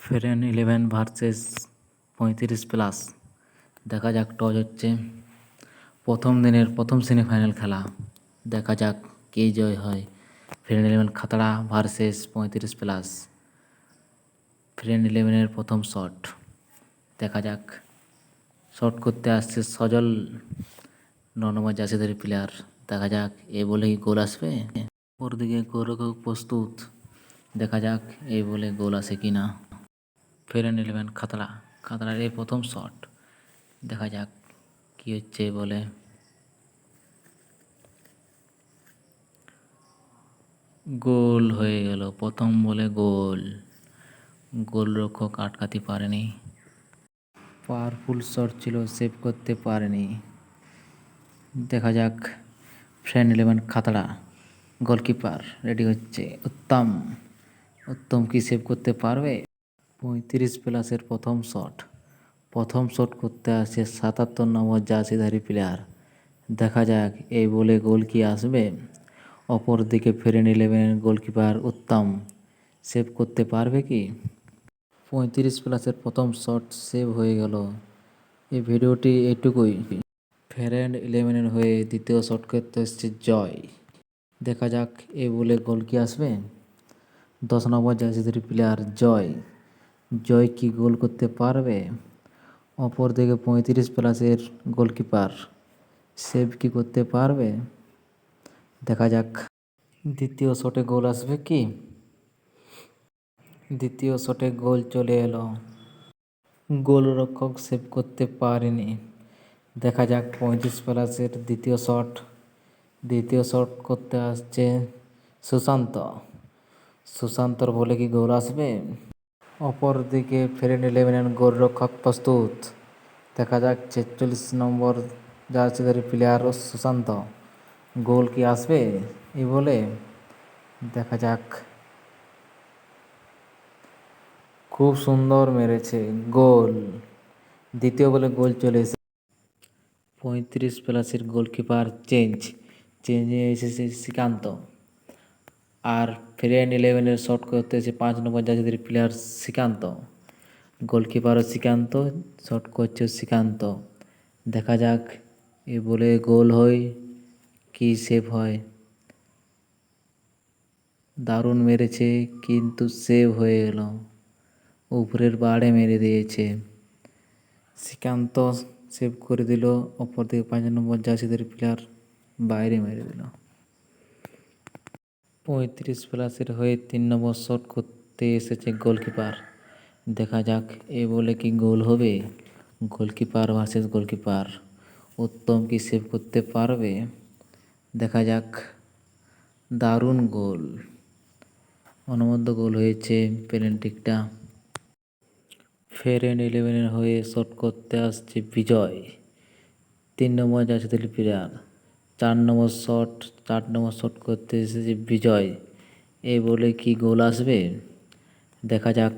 ফেরেন eleven versus পঁয়ত্রিশ plus দেখা যাক টস হচ্ছে। প্রথম দিনের, প্রথম সেমিফাইনাল খেলা। দেখা যাক কে জয় হয়। ফ্রেন্ড ইলেভেন খাতড়া ভার্সেস পঁয়ত্রিশ প্লাস ফ্রেন্ড ইলেভেনের প্রথম শট দেখা যাক। শট করতে আসছে সজল ন নম্বর জাসিদের প্লেয়ার দেখা যাক এ বলে কি গোল আসবে। ওর দিকে গোলরক্ষক প্রস্তুত। দেখা যাক, এই বলে গোল আসে কি ফের ইলেভেন খাতড়া খাতড়ার এই প্রথম শট। দেখা যাক কি হচ্ছে বলে। গোল হয়ে গেল। প্রথম বলে গোল। গোলরক্ষক আটকাতে পারেনি। পাওয়ারফুল শট ছিল, সেভ করতে পারেনি। দেখা যাক। Friend eleven Khatra goalkeeper, ready হচ্ছে। উত্তম। উত্তম কি সেভ করতে পারবে? পঁয়ত্রিশ প্লাসের প্রথম শট। প্রথম শট করতে আসছে সাতাত্তর নম্বর জার্সিধারী প্লেয়ার দেখা যাক, এই বলে গোল কি আসবে? অপর দিকে ফেরেন ইলেভেনের গোলকিপার উত্তম। সেভ করতে পারবে কি? পঁয়ত্রিশ প্লাসের প্রথম শট সেভ হয়ে গেল। এই ভিডিওটি এটুকুই। ফেরেন ইলেভেনের হয়ে দ্বিতীয় শট করতে এসছে জয়। দেখা যাক এ বলে গোল কি আসবে? দশ নম্বর জার্সিধারী প্লেয়ার জয়। জয় কি গোল করতে পারবে? অপর দিকে পঁয়ত্রিশ প্লাসের গোলকিপার সেভ কি করতে পারবে? দেখা যাক। দ্বিতীয় শটে গোল আসবে কি? দ্বিতীয় শটে গোল চলে এলো। গোলরক্ষক সেভ করতে পারেনি। দেখা যাক পঁয়ত্রিশ প্লাসের দ্বিতীয় শট। দ্বিতীয় শট করতে আসছে সুশান্ত। সুশান্তর বলে কি গোল আসবে? অপর দিকে ফেরেন ইলেভেনের গোলরক্ষক প্রস্তুত। দেখা যাক ছেচল্লিশ নম্বর জার্সিধারী প্লেয়ার সুশান্ত। গোল কি আসবে? এই বলে দেখা যাক। খুব সুন্দর মেরেছে, গোল। দ্বিতীয় বলে গোল চলে এসে পঁয়ত্রিশ প্লাসের গোলকিপার চেঞ্জ। চেঞ্জে এসেছে শ্রীকান্ত। আর ফ্রেন্ড ইলেভেনের শট করতে এসে পাঁচ নম্বর জাতিদের প্লেয়ার শ্রীকান্ত গোলকিপারও শ্রীকান্ত শট করছে শ্রীকান্ত। দেখা যাক, এ বলে গোল হয় কি সেভ হয়। দারুণ মেরেছে, কিন্তু সেভ হয়ে গেল। উপরের বাড়ে মেরে দিয়েছে। শ্রীকান্ত সেভ করে দিল অপর দিকে পাঁচ নম্বর জার্সিদের প্লেয়ার বাইরে মেরে দিল। পঁয়ত্রিশ প্লাসের হয়ে তিন নম্বর শট করতে এসেছে গোলকিপার দেখা যাক, এ বলে কি গোল হবে? গোলকিপার ভার্সেস গোলকিপার উত্তম কি সেভ করতে পারবে? দেখা যাক। দারুণ গোল অনবদ্য গোল হয়েছে পেনাল্টিকটা ফের এন্ড ইলেভেনের হয়ে শট করতে আসছে বিজয়। তিন নম্বর যাচ্ছে দিল প্লেয়ার চার নম্বর শট চার নম্বর শট করতে এসেছে বিজয়। এই বলে কি গোল আসবে? দেখা যাক,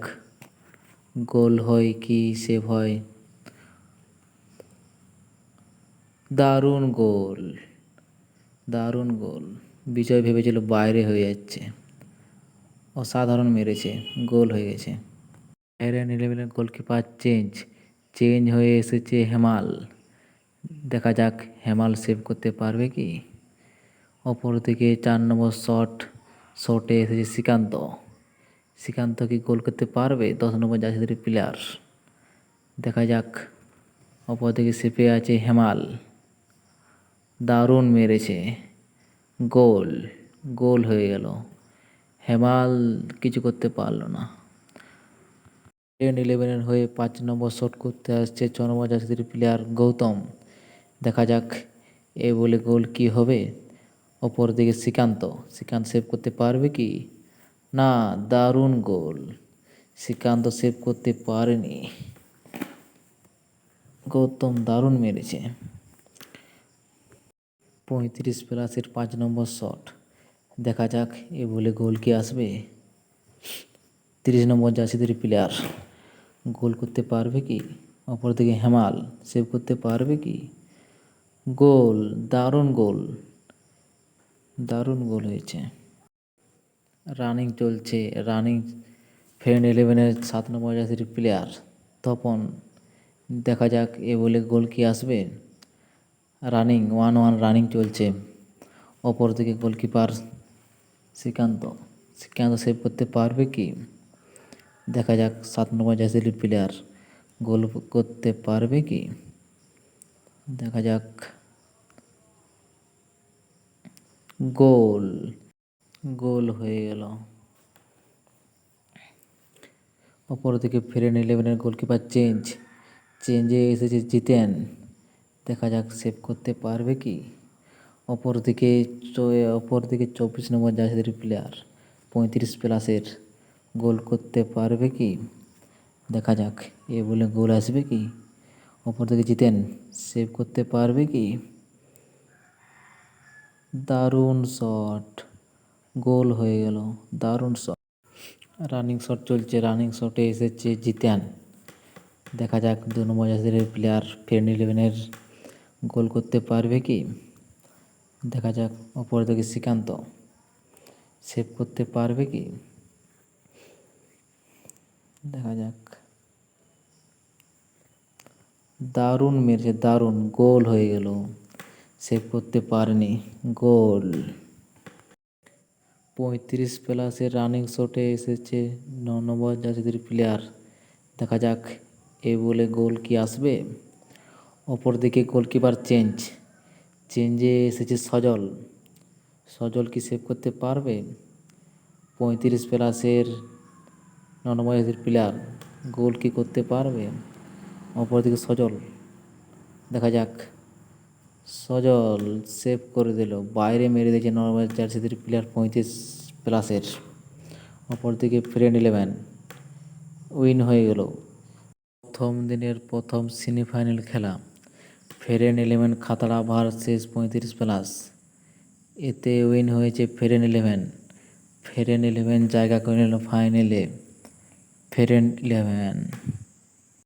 গোল হয় কি সেভ হয়। দারুণ গোল দারুণ গোল। বিজয় ভেবেছিল বাইরে হয়ে যাচ্ছে। অসাধারণ মেরেছে, গোল হয়ে গেছে। এরেন ইলেভেনের গোলকিপার চেঞ্জ চেঞ্জ হয়ে এসেছে হেমাল। দেখা যাক হেমাল সেভ করতে পারবে কি? অপরদিকে চার নম্বর শট শটে এসেছে শ্রীকান্ত। শ্রীকান্ত কি গোল করতে পারবে? দশ নম্বর জাসিদের প্লেয়ার দেখা যাক। অপরদিকে সেপে আছে হেমাল। দারুণ মেরেছে। গোল গোল হয়ে গেল। হেমাল কিছু করতে পারল না। টেন ইলেভেনের হয়ে পাঁচ নম্বর শট করতে আসছে ছ নম্বর জাসিদের প্লেয়ার গৌতম। দেখা যাক এ বলে গোল কি হবে। অপর দিকে শ্রীকান্ত শ্রীকান্ত সেভ করতে পারবে কি? না, দারুণ গোল। শ্রীকান্ত সেভ করতে পারেনি। গৌতম দারুণ মেরেছে। পঁয়ত্রিশ প্লাসের পাঁচ নম্বর শট দেখা যাক এ বলে গোল কি আসবে। তিরিশ নম্বর জাসিদের প্লেয়ার গোল করতে পারবে কি? অপরদিকে হেমাল সেভ করতে পারবে কি? গোল, দারুণ গোল। দারুণ গোল হয়েছে। রানিং চলছে, রানিং ফ্রেন্ড ইলেভেনের সাত নম্বর জার্সির প্লেয়ার তপন। দেখা যাক এ বলে গোল কি আসবে। রানিং ওয়ান ওয়ান রানিং চলছে। অপরদিকে গোলকিপার শ্রীকান্ত। শ্রীকান্ত সেভ করতে পারবে কি? দেখা যাক সাত নম্বর জার্সির প্লেয়ার গোল করতে পারবে কি? দেখা যাক। গোল। গোল হয়ে গেল। অপরদিকে ফ্রেন্ড ইলেভেনের গোলকিপার চেঞ্জ। চেঞ্জে এসেছে জিতেন। দেখা যাক সেভ করতে পারবে কি। অপরদিকে অপরদিকে চব্বিশ নম্বর জার্সির প্লেয়ার পঁয়ত্রিশ প্লাসের গোল করতে পারবে কি? দেখা যাক, এ বলে গোল আসবে কি? অপরদিকে জিতেন। সেভ করতে পারবে কি? দারুণ শট গোল হয়ে গেল। দারুণ শট রানিং শট চলছে। রানিং শটে এসেছে জিতেন। দেখা যাক দু নম্বর জার্সির প্লেয়ার ফ্রেন্ড ইলেভেনের গোল করতে পারবে কি? দেখা যাক অপরদিকে শ্রীকান্ত। সেভ করতে পারবে কি? দেখা যাক। দারুণ মেরেছে, দারুণ গোল হয়ে গেল। সেভ করতে পারেনি, গোল। পঁয়ত্রিশ প্লাসের রানিং শটে এসেছে ন নম্বর জার্সির প্লেয়ার দেখা যাক এ বলে গোল কি আসবে। অপরদিকে গোলকিপার চেঞ্জ চেঞ্জে এসেছে সজল। সজল কি সেভ করতে পারবে? পঁয়ত্রিশ প্লাসের ন নম্বর জার্সির প্লেয়ার গোল কি করতে পারবে? অপরদিকে সজল। দেখা যাক। সজল সেভ করে দিল। বাইরে মেরে দিয়েছে নর্মাল জার্সিদের প্লেয়ার পঁয়ত্রিশ প্লাসের। অপরদিকে ফ্রেন্ড ইলেভেন উইন হয়ে গেল। প্রথম দিনের প্রথম সেমিফাইনাল খেলা। ফ্রেন্ড ইলেভেন খাতড়া ভার্সেস পঁয়ত্রিশ প্লাস। এতে উইন হয়েছে ফ্রেন্ড ইলেভেন ফ্রেন্ড ইলেভেন জায়গা করে নিল ফাইনালে ফ্রেন্ড ইলেভেন